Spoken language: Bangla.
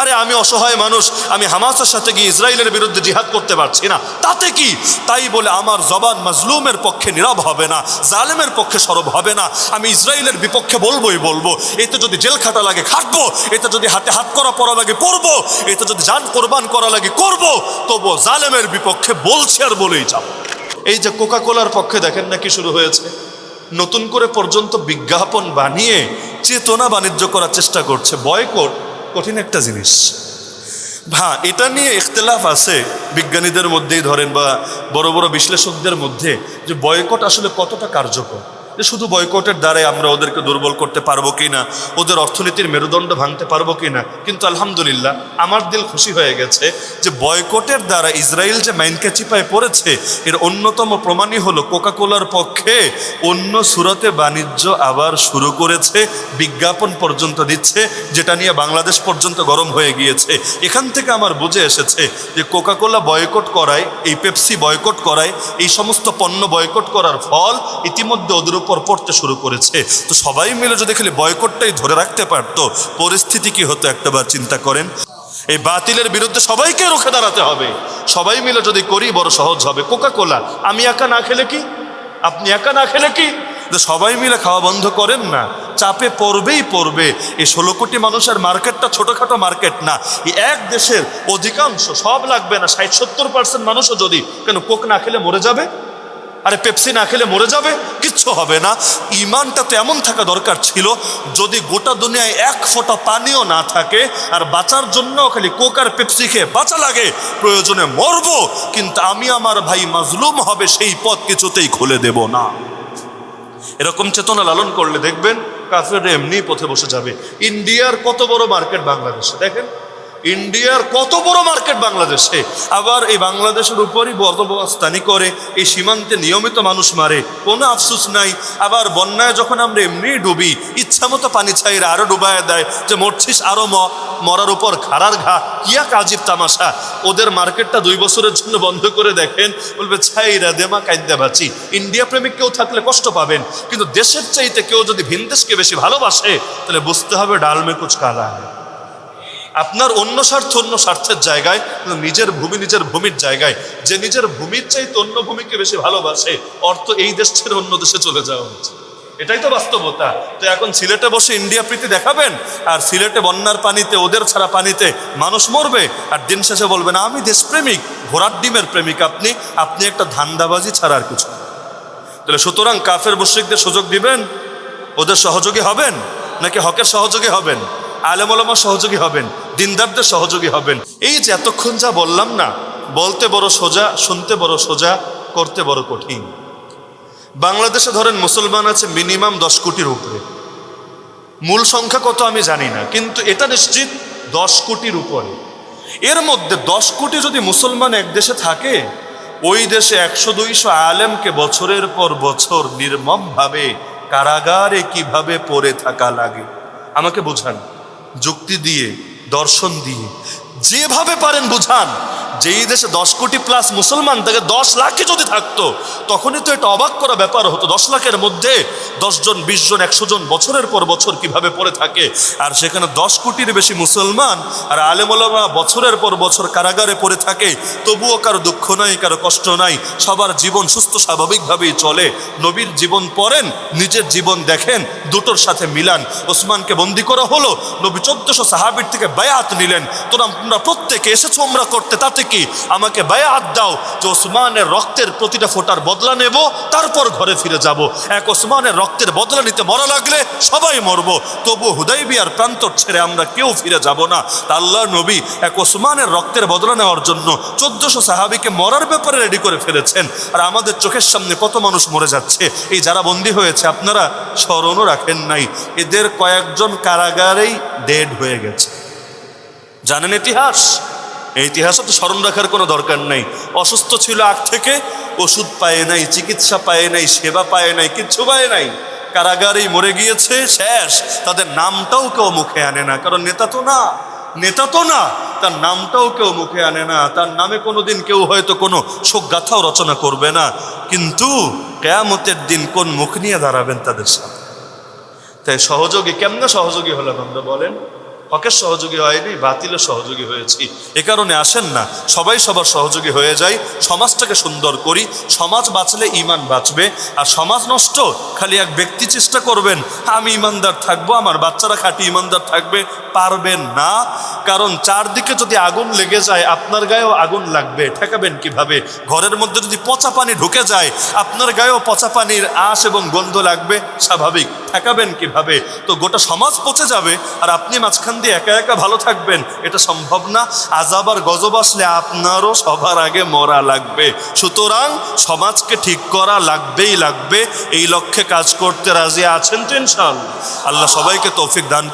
আরে আমি অসহায় মানুষ, আমি হামাসের সাথে গিয়ে ইসরায়েলের বিরুদ্ধে জিহাদ করতে পারছি না। তাতে কি? তাই বলে আমার জবান মাজলুমের পক্ষে নীরব হবে না, জালেমের পক্ষে সরব হবে না। আমি ইসরায়েলের বিপক্ষে বলবোই বলব, এতে যদি জেল খাটা লাগে খাটবো, এতে যদি হাতে হাত করা পড়া লাগে পড়ব, এতে যদি যান কোরবান করা লাগে করব তবু জালেমের বিপক্ষে বলছি আর বলেই যাব। এই যে কোকা কোলার পক্ষে দেখেন না কি শুরু হয়েছে? নতুন করে পর্যন্ত বিজ্ঞাপন বানিয়ে চেতনা বাণিজ্য করার চেষ্টা করছে, বয়কট কঠিন একটা জিনিস। হ্যাঁ এটা নিয়ে ইখতলাফ আছে বিজ্ঞানীদের মধ্যেই ধরেন বা বড় বড় বিশ্লেষকদের মধ্যে যে বয়কট আসলে কতটা কার্যকর। যে শুধু বয়কটের দ্বারাই আমরা ওদেরকে দুর্বল করতে পারব কি না? ওদের অর্থনীতির মেরুদণ্ড ভাঙতে পারব কি না? কিন্তু আলহামদুলিল্লাহ, আমার দিল খুশি হয়ে গেছে যে বয়কটের দ্বারা ইসরায়েল যে মাইনকে চিপায় পড়েছে, এর অন্যতম প্রমাণই হলো কোকাকোলার পক্ষে অন্য সুরতে বাণিজ্য আবার শুরু করেছে, বিজ্ঞাপন পর্যন্ত দিচ্ছে, যেটা নিয়ে বাংলাদেশ পর্যন্ত গরম হয়ে গিয়েছে। এখান থেকে আমার বুঝে এসেছে যে কোকাকোলা বয়কট করায়, এই পেপসি বয়কট করায়, এই সমস্ত পণ্য বয়কট করার ফল ইতিমধ্যে ওদের পড়তে শুরু করেছে। তো সবাই মিলে যদি খালি বয়কটটাই ধরে রাখতে পারতো, পরিস্থিতি কি হতো একটাবার চিন্তা করেন? এই বাতিলের বিরুদ্ধে সবাইকে রুখে দাঁড়াতে হবে। সবাই মিলে যদি করি, বড় সহজ হবে। কোকা কোলা আমি একা না খেলে কি? আপনি একা না খেলে কি? সবাই মিলে খাওয়া বন্ধ করেন না। চাপে পড়বেই পড়বে। এই ষোলো কোটি মানুষের মার্কেটটা ছোটোখাটো মার্কেট না। এই এক দেশের অধিকাংশ সব লাগবে না। ষাট, সত্তর পার্সেন্ট মানুষও যদি কেন কোক না খেলে মরে যাবে? আরে পেপসি না খেলে মরে যাবে? কিচ্ছু হবে না। ইমানটা তো এমন থাকা দরকার ছিল, যদি গোটা দুনিয়ায় এক ফোঁটা পানিও না থাকে, আর বাঁচার জন্য খালি কোক আর পেপসি খেয়ে বাঁচা লাগে, প্রয়োজনে মরবো, কিন্তু আমি আমার ভাই মাজলুম হবে, সেই পথ কিছুতেই খুলে দেব না। এরকম চেতনা লালন করলে দেখবেন কাফের এমনি পথে বসে যাবে। ইন্ডিয়ার কত বড় মার্কেট বাংলাদেশে, দেখেন? ইন্ডিয়ার কত বড় মার্কেট বাংলাদেশে। আবার এই বাংলাদেশের উপরই বর্দবস্তানি করে, এই সীমান্তে নিয়মিত মানুষ মারে, কোনো আফসুস নাই। আবার বন্যায় যখন আমরা এমনি ডুবি ইচ্ছা মতো পানি ছাইরে আরও ডুবায় দেয় যে মরছিস আরও ম, মরার উপর খাড়ার ঘা, কিয়া কাজিব তামাশা। ওদের মার্কেটটা দুই বছরের জন্য বন্ধ করে দেখেন, বলবে, ছাইরা দেমা কাইন্দা বাঁচি। ইন্ডিয়া প্রেমিক কেউ থাকলে কষ্ট পাবেন, কিন্তু দেশের চাইতে কেউ যদি ভিন দেশকে বেশি ভালোবাসে, তাহলে বুঝতে হবে ডালমে কুচ কালা আপনার অন্য স্বার্থ অন্য স্বার্থের জায়গায় নিজের ভূমি নিজের ভূমির জায়গায়। যে নিজের ভূমির চাইতে অন্য ভূমিকে বেশি ভালোবাসে অর্থ এই দেশ ছেড়ে অন্য দেশে চলে যাওয়া হচ্ছে এটাই তো বাস্তবতা। তো এখন সিলেটে বসে ইন্ডিয়া প্রীতি দেখাবেন, আর সিলেটে বন্যার পানিতে, ওদের ছাড়া পানিতে মানুষ মরবে, আর দিন শেষে বলবেন, আমি দেশপ্রেমিক, ঘোড়ার ডিমের প্রেমিক আপনি আপনি একটা ধান্দাবাজি ছাড়া আর কিছু না। তাহলে সুতরাং কাফের মুশ্রিকদের সুযোগ দিবেন? ওদের সহযোগী হবেন? নাকি হকের সহযোগী হবেন? আলেমলামা সহযোগী হবেন, দিনদারদের সহযোগী হবেন। এই যে এতক্ষণ যা বললাম না, বলতে বড় সোজা, শুনতে বড় সোজা, করতে বড় কঠিন। বাংলাদেশে ধরেন মুসলমান আছে মিনিমাম দশ কোটির উপরে। মূল সংখ্যা কত আমি জানি না, কিন্তু এটা নিশ্চিত দশ কোটির উপরে। এর মধ্যে দশ কোটি যদি মুসলমান এক দেশে থাকে, ওই দেশে একশো দুইশো আলেমকে বছরের পর বছর নির্মমভাবে কারাগারে কীভাবে পড়ে থাকা লাগে? আমাকে বোঝান। যুক্তি দিয়ে দর্শন দিয়ে। যেভাবে পারেন বুঝান। যেই দেশে দশ কোটি প্লাস মুসলমান থেকে দশ লাখে যদি থাকতো, তখনই তো এটা অবাক করা ব্যাপার হতো। দশ লাখের মধ্যে দশজন বিশ জন, একশো জন বছরের পর বছর কীভাবে পড়ে থাকে? আর সেখানে দশ কোটির বেশি মুসলমান আর আলেমুলামা বছরের পর বছর কারাগারে পড়ে থাকে, তবুও কারও দুঃখ নাই, কারও কষ্ট নাই। সবার জীবন সুস্থ, স্বাভাবিকভাবেই চলে। নবীর জীবন পড়েন, নিজের জীবন দেখেন, দুটোর সাথে মিলান। ওসমানকে বন্দি করা হলো, নবী চোদ্দশো সাহাবির থেকে বায়াত নিলেন। তোরা তোমরা প্রত্যেকে এসেছ, আমরা করতে, তাতে কি? আমাকে বায়াত দাও যে ওসমানের রক্তের প্রতিটা ফোটার বদলা নেব, তারপর ঘরে ফিরে যাব। এক ওসমানের রক্তের বদলা নিতে মরা লাগলে সবাই মরব। তবু হুদাই বিয়ার প্রান্তর ছেড়ে আমরা কেউ ফিরে যাব না। তা আল্লাহ নবী এক ওসমানের রক্তের বদলা নেওয়ার জন্য চোদ্দশো সাহাবিকে মরার ব্যাপারে রেডি করে ফেলেছেন। আর আমাদের চোখের সামনে কত মানুষ মরে যাচ্ছে, এই যারা বন্দী হয়েছে, আপনারা স্মরণও রাখেন নাই। এদের কয়েকজন কারাগারেই ডেড হয়ে গেছে। জানেন ইতিহাস? এই ইতিহাসও তো স্মরণ রাখার কোনো দরকার নেই। অসুস্থ ছিল আগ থেকে, ওষুধ পায় নাই, চিকিৎসা পায় নাই, সেবা পায় নাই, কিচ্ছু পায় নাই। কারাগারেই মরে গিয়েছে, শেষ। তাদের নামটাও কেউ মুখে আনে না, কারণ নেতা তো না। নেতা তো না, তার নামটাও কেউ মুখে আনে না। তার নামে কোনো দিন কেউ হয়তো কোনো শোকগাথাও রচনা করবে না। কিন্তু কেয়ামতের দিন কোন মুখ নিয়ে দাঁড়াবেন তাদের সাথে তাই সহযোগী, কেমনে সহযোগী হলাম আমরা বলেন? হকের সহযোগী হয়নি বাতিলের সহযোগী হয়েছি। এ কারণে আসেন না। সবাই সবার সহযোগী হয়ে যায় সমাজটাকে সুন্দর করি, সমাজ বাঁচলে ইমান বাঁচবে, আর সমাজ নষ্ট, খালি এক ব্যক্তি চেষ্টা করবেন, আমি ইমানদার থাকব, আমার বাচ্চারা খাঁটি ইমানদার থাকবে, পারবেন না। কারণ চারদিকে যদি আগুন লেগে যায়, আপনার গায়েও আগুন লাগবে। ঠেকাবেন কীভাবে? ঘরের মধ্যে যদি পচা পানি ঢুকে যায়, আপনার গায়েও পচা পানির আশ এবং গন্ধ লাগবে, স্বাভাবিক। ঠেকাবেন কীভাবে? তো গোটা সমাজ পচে যাবে, আর আপনি মাঝখান দিয়ে একা একা ভালো থাকবেন, এটা সম্ভব না। আজাব আর গজব আসলে আপনারও সবার আগে মরা লাগবে। সুতরাং সমাজকে ঠিক করা লাগবেই লাগবে। এই লক্ষ্যে কাজ করতে রাজি আছেন তো ইনশাল আল্লাহ সবাইকে তৌফিক দান